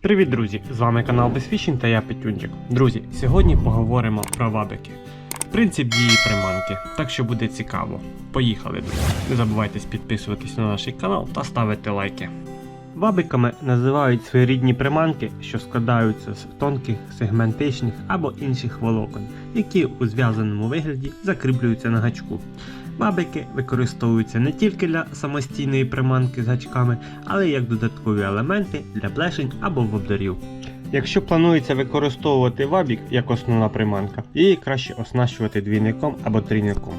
Привіт, друзі! З вами канал Безфішін та я Петюнчик. Друзі, сьогодні поговоримо про вабики. Принцип дії приманки, так що буде цікаво. Поїхали, друзі! Не забувайте підписуватись на наш канал та ставити лайки. Вабиками називають своєрідні приманки, що складаються з тонких, сегментичних або інших волокон, які у зв'язаному вигляді закріплюються на гачку. Бабики використовуються не тільки для самостійної приманки з гачками, але й як додаткові елементи для блешень або воблерів. Якщо планується використовувати вабік як основна приманка, її краще оснащувати двійником або трійником.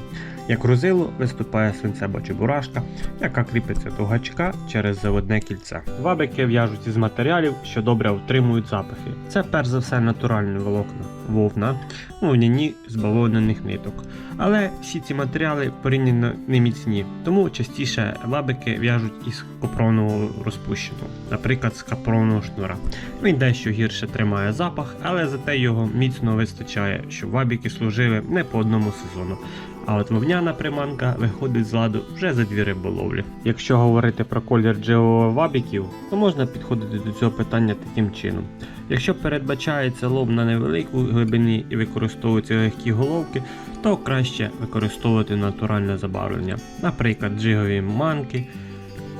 Як розило виступає свинцева чебурашка, яка кріпиться до гачка через заводне кільце. Вабики в'яжуть із матеріалів, що добре втримують запахи. Це перш за все натуральні волокна, вовна, вовняні з ниток. Але всі ці матеріали порівняно не міцні, тому частіше вабики в'яжуть із капронового розпущеного, наприклад, з капронового шнура. Він дещо гірше тримає запах, але зате його міцно вистачає, щоб вабіки служили не по одному сезону. А от вовняна приманка виходить з ладу вже за дві риболовлі. Якщо говорити про колір джео вабіків, то можна підходити до цього питання таким чином. Якщо передбачається лов на невеликій глибині і використовуються легкі головки, то краще використовувати натуральне забарвлення, наприклад, джигові манки.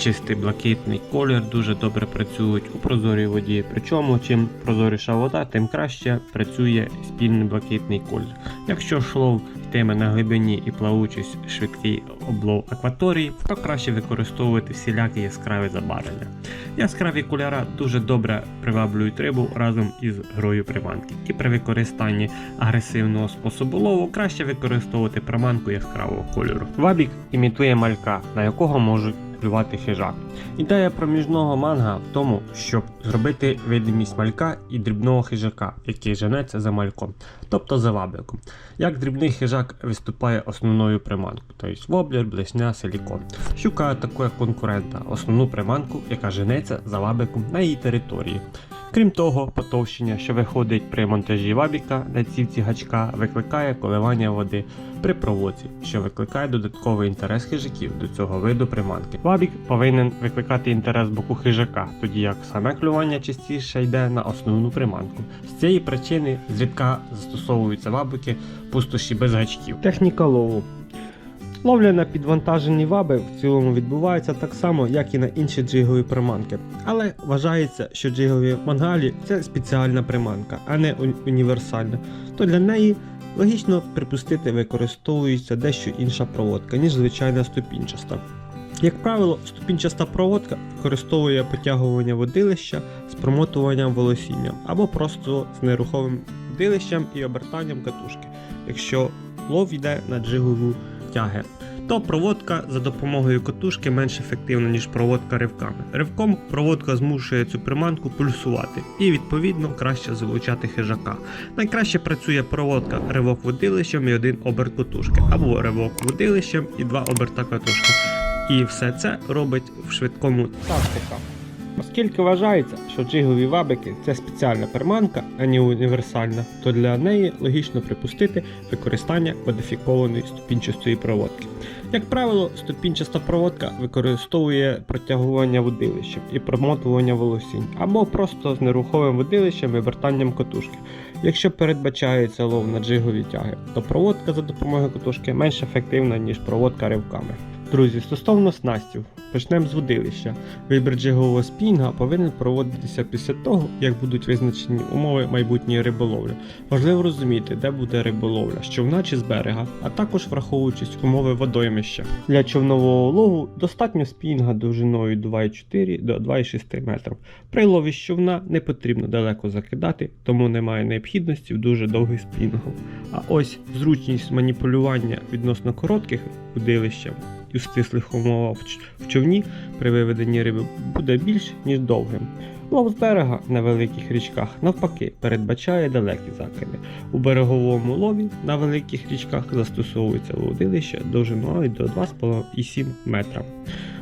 Чистий блакитний колір дуже добре працюють у прозорій воді. Причому чим прозоріша вода, тим краще працює спільний блакитний колір. Якщо ж лов йтиме на глибині і плавучість швидкий облов акваторії, то краще використовувати всілякі яскраві забарвлення. Яскраві кольора дуже добре приваблюють рибу разом із грою приманки. І при використанні агресивного способу лову краще використовувати приманку яскравого кольору. Вабік імітує малька, на якого можуть клювати хижак. Ідея проміжного манга в тому, щоб зробити видимість малька і дрібного хижака, який женеться за мальком, тобто за вабликом. Як дрібний хижак виступає основною приманкою, тобто воблер, блесня, силікон. Щука атакує конкурента, основну приманку, яка женеться за вабликом на її території. Крім того, потовщення, що виходить при монтажі вабіка на цівці гачка, викликає коливання води при проводці, що викликає додатковий інтерес хижаків до цього виду приманки. Вабік повинен викликати інтерес боку хижака, тоді як саме клювання частіше йде на основну приманку. З цієї причини зрідка застосовуються вабики пустоші без гачків. Техніка лову. Ловля на підвантажені ваби в цілому відбувається так само, як і на інші джигові приманки. Але вважається, що джигові мангалі це спеціальна приманка, а не універсальна. То для неї логічно припустити використовується дещо інша проводка, ніж звичайна ступінчаста. Як правило, ступінчаста проводка використовує потягування водилища з промотуванням волосінням або просто з нерухомим водилищем і обертанням катушки, якщо лов йде на джигову тяги. То проводка за допомогою катушки менш ефективна, ніж проводка ривками. Ривком проводка змушує цю приманку пульсувати і, відповідно, краще залучати хижака. Найкраще працює проводка ривок водилищем і один оберт катушки, або ривок водилищем і два оберта катушки. І все це робить в швидкому тактика. Оскільки вважається, що джигові вабики це спеціальна приманка, а не універсальна, то для неї логічно припустити використання модифікованої ступінчастої проводки. Як правило, ступінчаста проводка використовує протягування водилищем і промотування волосінь, або просто з нерухомим водилищем і обертанням катушки. Якщо передбачається лов на джигові тяги, то проводка за допомогою катушки менш ефективна, ніж проводка ривками. Друзі, стосовно снастів, почнемо з водилища. Вибір джигового спінга повинен проводитися після того, як будуть визначені умови майбутньої риболовлі. Важливо розуміти, де буде риболовля, з човна чи з берега, а також враховуючись умови водоймища. Для човнового лову достатньо спінга довжиною 2,4 до 2,6 метрів. При лові з човна не потрібно далеко закидати, тому немає необхідності в дуже довгих спінгах. А ось зручність маніпулювання відносно коротких удилищем і в стислих умовах в човні при виведенні риби буде більш ніж довгим. Лов з берега на великих річках навпаки передбачає далекі закиди. У береговому лові на великих річках застосовується водилище довжиною до 2,7 метра.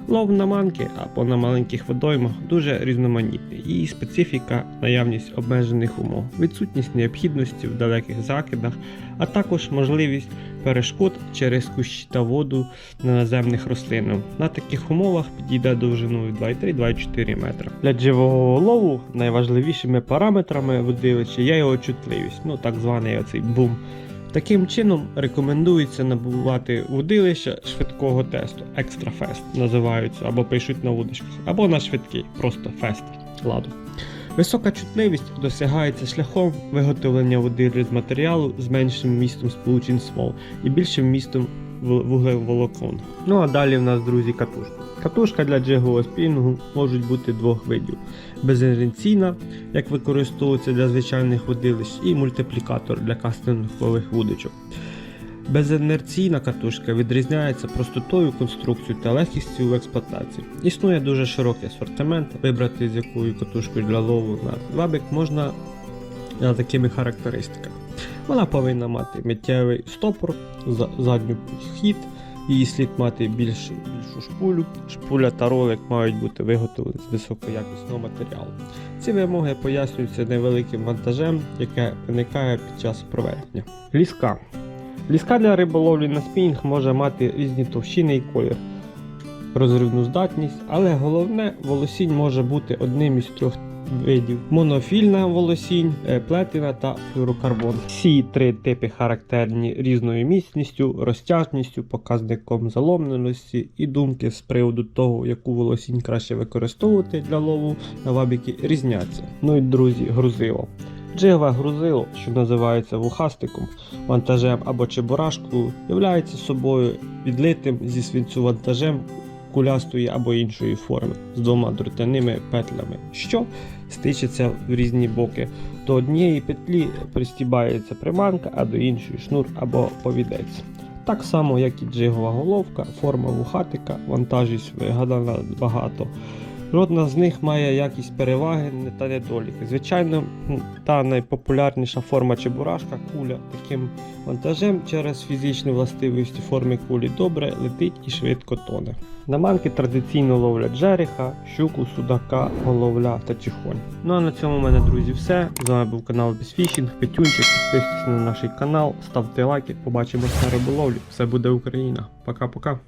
Лов на манки або на маленьких водоймах дуже різноманітний. Її специфіка, наявність обмежених умов, відсутність необхідності в далеких закидах, а також можливість перешкод через кущі та воду на наземних рослинах. На таких умовах підійде довжиною 2,3-2,4 метра. Для живого лову найважливішими параметрами водилища є його чутливість, ну так званий оцей бум. Таким чином рекомендується набувати водилища швидкого тесту, екстрафест називаються, або пишуть на удочках, або на швидкий, просто фест ладу. Висока чутливість досягається шляхом виготовлення води з матеріалу з меншим містом сполучень смол і більшим містом вуглеволокон. Ну а далі в нас, друзі, катушка. Катушка для джигового спінгу можуть бути двох видів: безінерційна, як використовується для звичайних водилищ, і мультиплікатор для кастингових вудочок. Безінерційна катушка відрізняється простотою конструкцією та легкістю в експлуатації. Існує дуже широкий асортимент, вибрати з якою катушкою для лову на вабик можна за такими характеристиками. Вона повинна мати миттєвий стопор, за- задню хід, її слід мати більш, більшу шпулю. Шпуля та ролик мають бути виготовлені з високоякісного матеріалу. Ці вимоги пояснюються невеликим вантажем, яке виникає під час проведення. Ліска. Ліска для риболовлі на спінінг може мати різні товщини і колір, розривну здатність, але головне волосінь може бути одним із трьох видів: монофільна волосінь, е, плетена та флюрокарбон. Всі три типи характерні різною міцністю, розтяжністю, показником заломленості і думки з приводу того, яку волосінь краще використовувати для лову на вабіки, різняться. Ну і друзі, грузило. Джигове грузило, що називається вухастиком, вантажем або чебурашкою, являється собою відлитим зі свинцю вантажем кулястої або іншої форми з двома дротяними петлями, що стичиться в різні боки. До однієї петлі пристібається приманка, а до іншої шнур або повідець. Так само, як і джигова головка, форма вухатика, вантажність вигадана багато. Жодна з них має якісь переваги та недоліки. Звичайно, та найпопулярніша форма чебурашка куля таким вантажем через фізичні властивості форми кулі добре летить і швидко тоне. На манки традиційно ловлять жереха, щуку, судака, головля та чихонь. Ну а на цьому в мене, друзі, все. З вами був канал Безфішінг, Петюнчик. Підписуйтесь на наш канал, ставте лайки, побачимось на риболовлі. Все буде Україна. Пока-пока.